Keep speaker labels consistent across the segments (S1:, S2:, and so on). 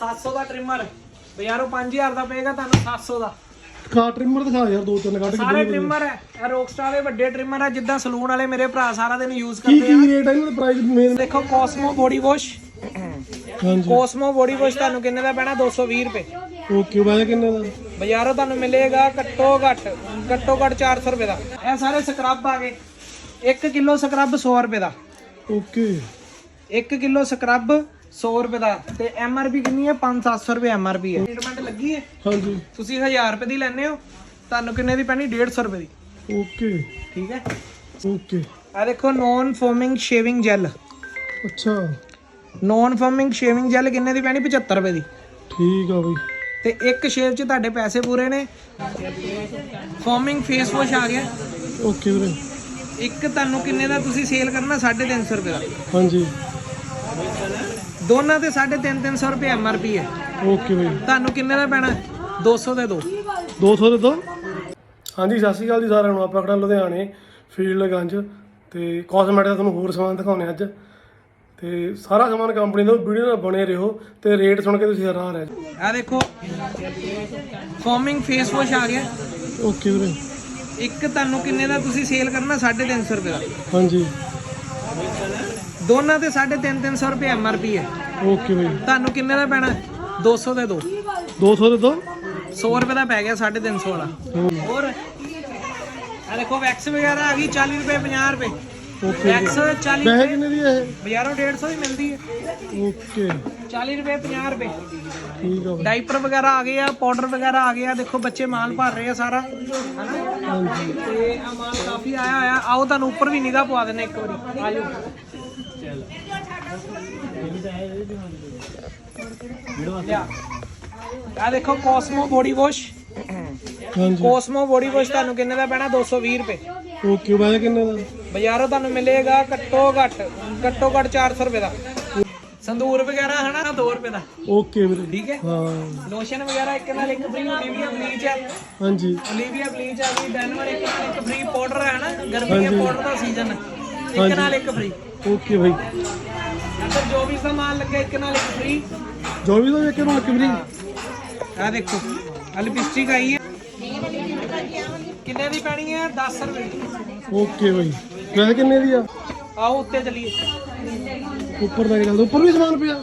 S1: 700 ਦਾ trimmer ਬਾਜ਼ਾਰੋਂ 5000 ਦਾ ਪਏਗਾ ਤੁਹਾਨੂੰ 700 ਦਾ।
S2: ਕਾ ਟ੍ਰਿਮਰ ਦਿਖਾ ਯਾਰ ਦੋ ਤਿੰਨ ਕੱਢ ਕੇ
S1: ਸਾਰੇ ਟ੍ਰਿਮਰ ਹੈ। ਇਹ ਰੋਕਸਟਾਰ ਦੇ ਵੱਡੇ ਟ੍ਰਿਮਰ ਹੈ ਜਿੱਦਾਂ ਸਲੂਨ ਵਾਲੇ ਮੇਰੇ ਭਰਾ ਸਾਰਾ ਦਿਨ ਯੂਜ਼
S2: ਕੀ
S1: ਕਰਦੇ ਆ।
S2: ਕੀ ਰੇਟ ਹੈ ਇਹਨਾਂ ਦਾ ਪ੍ਰਾਈਸ ਮੇਨ
S1: ਦੇਖੋ ਕੋਸਮੋ ਬੋਡੀ ਵਾਸ਼
S2: ਹਾਂਜੀ।
S1: ਕੋਸਮੋ ਬੋਡੀ ਵਾਸ਼ ਤੁਹਾਨੂੰ ਕਿੰਨੇ ਦਾ ਪੈਣਾ? 220 ਰੁਪਏ।
S2: ਓਕੇ ਵੈਸੇ ਕਿੰਨੇ ਦਾ?
S1: ਬਾਜ਼ਾਰੋਂ ਤੁਹਾਨੂੰ ਮਿਲੇਗਾ ਘੱਟੋ ਘੱਟ ਘੱਟੋ ਘੱਟ 400 ਰੁਪਏ ਦਾ। ਇਹ ਸਾਰੇ ਸਕਰਬ ਆ ਗਏ। 1 ਕਿਲੋ ਸਕਰਬ 100 ਰੁਪਏ ਦਾ।
S2: ਓਕੇ
S1: 1 ਕਿਲੋ ਸਕਰਬ 100 ਰੁਪਏ ਦਾ ਤੇ ਐਮ ਆਰ ਪੀ ਕਿੰਨੀ ਹੈ? 5-700 ਰੁਪਏ ਐਮ ਆਰ ਪੀ ਹੈ। ਟ੍ਰੀਟਮੈਂਟ ਲੱਗੀ ਹੈ?
S2: ਹਾਂਜੀ।
S1: ਤੁਸੀਂ 1000 ਰੁਪਏ ਦੀ ਲੈਣੇ ਹੋ। ਤੁਹਾਨੂੰ ਕਿੰਨੇ ਦੀ ਪੈਣੀ? 150 ਰੁਪਏ ਦੀ।
S2: ਓਕੇ।
S1: ਠੀਕ ਹੈ?
S2: ਓਕੇ।
S1: ਆ ਦੇਖੋ ਨੌਨ ਫੋਮਿੰਗ ਸ਼ੇਵਿੰਗ ਜੈਲ
S2: ਅੱਛਾ।
S1: ਨੌਨ ਫੋਮਿੰਗ ਸ਼ੇਵਿੰਗ ਜੈਲ ਕਿੰਨੇ ਦੀ ਪੈਣੀ? 75 ਰੁਪਏ ਦੀ।
S2: ਠੀਕ ਆ ਬਈ।
S1: ਤੇ ਇੱਕ ਸ਼ੇਵ 'ਚ ਤੁਹਾਡੇ ਪੈਸੇ ਪੂਰੇ ਨੇ। ਫੋਮਿੰਗ ਫੇਸ ਵਾਸ਼ ਆ ਗਿਆ।
S2: ਓਕੇ ਵੀਰੇ।
S1: ਇੱਕ ਤੁਹਾਨੂੰ ਕਿੰਨੇ ਦਾ ਤੁਸੀਂ ਸੇਲ ਕਰਨਾ? 350 ਰੁਪਏ ਦਾ।
S2: ਹਾਂਜੀ।
S1: ਦੋਨਾਂ ਤੇ 350 300 ਰੁਪਏ ਐਮ ਆਰ ਪੀ ਹੈ।
S2: ਓਕੇ ਬਈ।
S1: ਤੁਹਾਨੂੰ ਕਿੰਨੇ ਦਾ ਪੈਣਾ? 200 ਦੇ ਦੋ।
S2: 200 ਦੇ ਦੋ? ਹਾਂਜੀ ਸਤਿ ਸ਼੍ਰੀ ਅਕਾਲ ਜੀ ਸਾਰਿਆਂ ਨੂੰ। ਆਪਾਂ ਖੜਾ ਲੁਧਿਆਣੇ ਫੀਲਡ ਗੰਜ ਤੇ ਕਾਸਮੈਟਿਕ ਦਾ ਤੁਹਾਨੂੰ ਹੋਰ ਸਮਾਨ ਦਿਖਾਉਣੇ ਅੱਜ। ਤੇ ਸਾਰਾ ਸਮਾਨ ਕੰਪਨੀ ਦਾ ਵੀਡੀਓ ਨਾਲ ਬਣੇ ਰਹੋ ਤੇ ਰੇਟ ਸੁਣ ਕੇ ਤੁਸੀਂ ਹੈਰਾਨ ਰਹਿ ਜਾਓ।
S1: ਆ ਦੇਖੋ ਫੋਮਿੰਗ ਫੇਸ ਵਾਸ਼ ਆ ਗਿਆ।
S2: ਓਕੇ ਵੀਰੇ।
S1: ਇੱਕ ਤੁਹਾਨੂੰ ਕਿੰਨੇ ਦਾ ਤੁਸੀਂ ਸੇਲ ਕਰਨਾ? 350 ਰੁਪਏ ਦਾ।
S2: ਹਾਂਜੀ।
S1: ਦੋਨਾਂ ਤੇ 350 300 ਰੁਪਏ ਐਮ ਆਰ ਪੀ ਹੈ।
S2: ਓਕੇ ਬਈ।
S1: ਤੁਹਾਨੂੰ ਕਿੰਨੇ ਦਾ ਪੈਣਾ? 200 ਦੇ ਦੋ।
S2: 200 ਦੇ ਦੋ?
S1: 100 ਰੁਪਏ ਦਾ ਪੈ ਗਿਆ 350 ਵਾਲਾ। ਹੋਰ ਆ ਦੇਖੋ ਵੈਕਸ ਵਗੈਰਾ ਆ ਗਈ 40 ਰੁਪਏ 50 ਰੁਪਏ।
S2: ਓਕੇ
S1: ਵੈਕਸ 40
S2: ਪੈਸੇ
S1: ਰੁਪਏ।
S2: ਕਿੰਨੇ ਦੀ ਹੈ
S1: ਬਾਜ਼ਾਰੋਂ 150 ਦੀ ਮਿਲਦੀ ਹੈ।
S2: ਇਹ ਓਕੇ
S1: 40 ਰੁਪਏ 50 ਰੁਪਏ।
S2: ਠੀਕ ਆ ਬਈ।
S1: ਡਾਈਪਰ ਵਗੈਰਾ ਆ ਗਏ ਆ ਪਾਊਡਰ ਵਗੈਰਾ ਆ ਗਿਆ ਦੇਖੋ ਬੱਚੇ ਮਾਲ ਭਰ ਰਹੇ ਆ ਸਾਰਾ। ਹਨਾ?
S2: ਹਾਂਜੀ
S1: ਤੇ ਆ ਮਾਲ ਕਾਫੀ ਆਇਆ ਹੋਇਆ। ਆਓ ਤੁਹਾਨੂੰ ਉੱਪਰ ਵੀ ਨਿਗਾਹ ਪਵਾ ਦਿੰਨੇ ਇੱਕ ਵਾਰੀ। ਆਜੋ ਲਿਆ। ਆ ਦੇਖੋ ਕੋਸਮੋ ਬੋਡੀ ਵਾਸ਼
S2: ਹਾਂਜੀ।
S1: ਕੋਸਮੋ ਬੋਡੀ ਵਾਸ਼ ਤੁਹਾਨੂੰ ਕਿੰਨੇ ਦਾ ਪੈਣਾ? 220 ਰੁਪਏ।
S2: ਓਕੇ ਕਿੰਨੇ ਦਾ?
S1: ਬਾਜ਼ਾਰੋਂ ਤੁਹਾਨੂੰ ਮਿਲੇਗਾ ਘੱਟੋ ਘੱਟ ਘੱਟੋ ਘੱਟ 400 ਰੁਪਏ ਦਾ। ਸੰਦੂਰ ਵਗੈਰਾ ਹਨਾ 2 ਰੁਪਏ ਦਾ।
S2: ਓਕੇ ਵੀਰੇ।
S1: ਠੀਕ ਹੈ?
S2: ਹਾਂ।
S1: ਲੋਸ਼ਨ ਵਗੈਰਾ ਇੱਕ ਨਾਲ ਇੱਕ ਫ੍ਰੀ ਓਲੀਵੀਆ ਬਲੀਚ ਹੈ।
S2: ਹਾਂਜੀ।
S1: ਓਲੀਵੀਆ ਬਲੀਚ ਆ ਗਈ ਡੈਨਵਰ ਇੱਕ ਨਾਲ ਇੱਕ ਫ੍ਰੀ ਪਾਊਡਰ ਹੈ ਨਾ ਗਰਮੀ ਦੇ ਪਾਊਡਰ ਦਾ ਸੀਜ਼ਨ ਇੱਕ ਨਾਲ ਇੱਕ ਫ੍ਰੀ
S2: ਓਕੇ ਬਈ
S1: ਅੰਦਰ ਜੋ ਵੀ ਸਮਾਨ ਲੱਗਾ ਇੱਕ ਨਾਲ ਇੱਕ ਫ੍ਰੀ
S2: ਜੋ ਵੀ ਦਾ ਇੱਕ ਨੂੰ ਇੱਕ ਵੀਰੇ
S1: ਆ ਦੇਖੋ ਆ ਲਿਪਸਟਿਕ ਆਈ ਹੈ। ਕਿੰਨੇ ਦੀ ਪੈਣੀ ਹੈ? 10 ਰੁਪਏ। ਦੀ
S2: ਓਕੇ ਬਈ ਵੈਸੇ ਕਿੰਨੇ ਦੀ ਆ?
S1: ਆਓ ਉੱਤੇ ਚਲੀਏ।
S2: ਉੱਪਰ ਦਾ ਚੱਲਦਾ ਉੱਪਰ ਵੀ ਸਮਾਨ ਪਿਆ।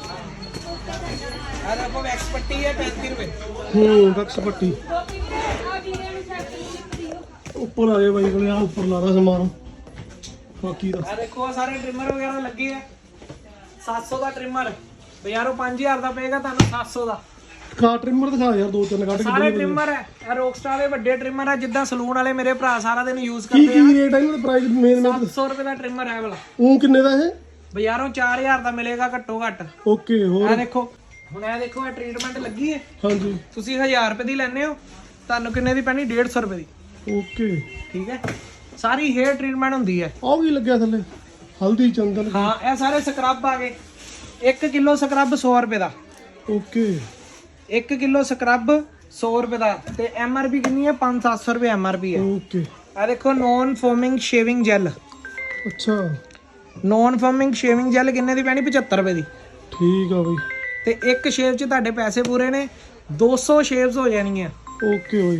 S1: ਆ ਦੇਖੋ ਵੈਕਸ ਪੱਟੀ ਹੈ 35 ਰੁਪਏ।
S2: ਹੂੰ ਬਕਸ ਪੱਟੀ। ਉੱਪਰ ਆ ਗਏ ਬਾਈ ਕੋਲੇ ਆ ਉੱਪਰ ਲਾਦਾ ਸਮਾਨ। ਬਾਕੀ ਦਾ।
S1: ਆ ਦੇਖੋ ਆ ਸਾਰੇ ਟ੍ਰਿਮਰ ਵਗੈਰਾ ਲੱਗੇ ਆ। 700 ਦਾ ਟ੍ਰਿਮਰ ਬਾਜ਼ਾਰੋਂ 5000 ਦਾ ਪਏਗਾ ਤੁਹਾਨੂੰ 700 ਦਾ।
S2: ਕਾ ਟ੍ਰਿਮਰ ਦਿਖਾ ਯਾਰ ਦੋ ਤਿੰਨ ਕੱਢ ਕੇ
S1: ਸਾਰੇ ਟ੍ਰਿਮਰ ਹੈ ਇਹ ਰੋਕਸਟਾਰ ਦੇ ਵੱਡੇ ਟ੍ਰਿਮਰ ਹੈ ਜਿੱਦਾਂ ਸਲੂਨ ਵਾਲੇ ਮੇਰੇ ਭਰਾ ਸਾਰਾ ਦਿਨ ਯੂਜ਼
S2: ਕੀ
S1: ਕਰਦੇ ਆ।
S2: ਕੀ ਰੇਟ ਹੈ ਇਹਨਾਂ ਦਾ ਪ੍ਰਾਈਸ ਮੇਨ ਮੇਨ
S1: 700 ਰੁਪਏ ਦਾ ਟ੍ਰਿਮਰ ਹੈ ਵਾਲਾ।
S2: ਉਹ ਕਿੰਨੇ ਦਾ ਇਹ?
S1: ਬਾਜ਼ਾਰੋਂ 4000 ਦਾ ਮਿਲੇਗਾ ਘੱਟੋ ਘੱਟ।
S2: ਓਕੇ ਹੋਰ?
S1: ਦੇਖੋ ਹੁਣ ਇਹ ਦੇਖੋ ਇਹ ਟ੍ਰੀਟਮੈਂਟ ਲੱਗੀ ਹੈ।
S2: ਹਾਂਜੀ।
S1: ਤੁਸੀਂ 1000 ਰੁਪਏ ਦੀ ਲੈਣੇ ਹੋ ਤੁਹਾਨੂੰ ਕਿੰਨੇ ਦੀ ਪੈਣੀ? 150 ਰੁਪਏ ਦੀ।
S2: ਓਕੇ।
S1: ਠੀਕ ਹੈ? ਸਾਰੀ ਹੇਅਰ ਟ੍ਰੀਟਮੈਂਟ ਹੁੰਦੀ ਹੈ।
S2: ਆਹ ਵੀ ਲੱਗਿਆ ਥੱਲੇ। ਹਲਦੀ ਚੰਦਨ।
S1: ਹਾਂ ਇਹ ਸਾਰੇ ਸਕਰਬ ਆ ਗਏ। 1 ਕਿਲੋ ਸਕਰਬ 100 ਰੁਪਏ ਦਾ।
S2: ਓਕੇ।
S1: 1 ਕਿਲੋ ਸਕਰਬ 100 ਰੁਪਏ ਦਾ ਤੇ ਐਮ ਆਰ ਪੀ ਕਿੰਨੀ ਹੈ? 5-700 ਰੁਪਏ ਐਮ ਆਰ ਪੀ ਹੈ।
S2: ਓਕੇ।
S1: ਆ ਦੇਖੋ ਨੌਨ ਫੋਮਿੰਗ ਸ਼ੇਵਿੰਗ ਜੈਲ
S2: ਅੱਛਾ।
S1: ਨੌਨ ਫੋਮਿੰਗ ਸ਼ੇਵਿੰਗ ਜੈਲ ਕਿੰਨੇ ਦੀ ਪੈਣੀ? 75 ਰੁਪਏ ਦੀ।
S2: ਠੀਕ ਆ ਬਈ।
S1: ਤੇ ਇੱਕ ਸ਼ੇਵ 'ਚ ਤੁਹਾਡੇ ਪੈਸੇ ਪੂਰੇ ਨੇ। 200 ਸ਼ੇਵਸ ਹੋ ਜਾਣਗੀਆਂ।
S2: ਓਕੇ ਬਈ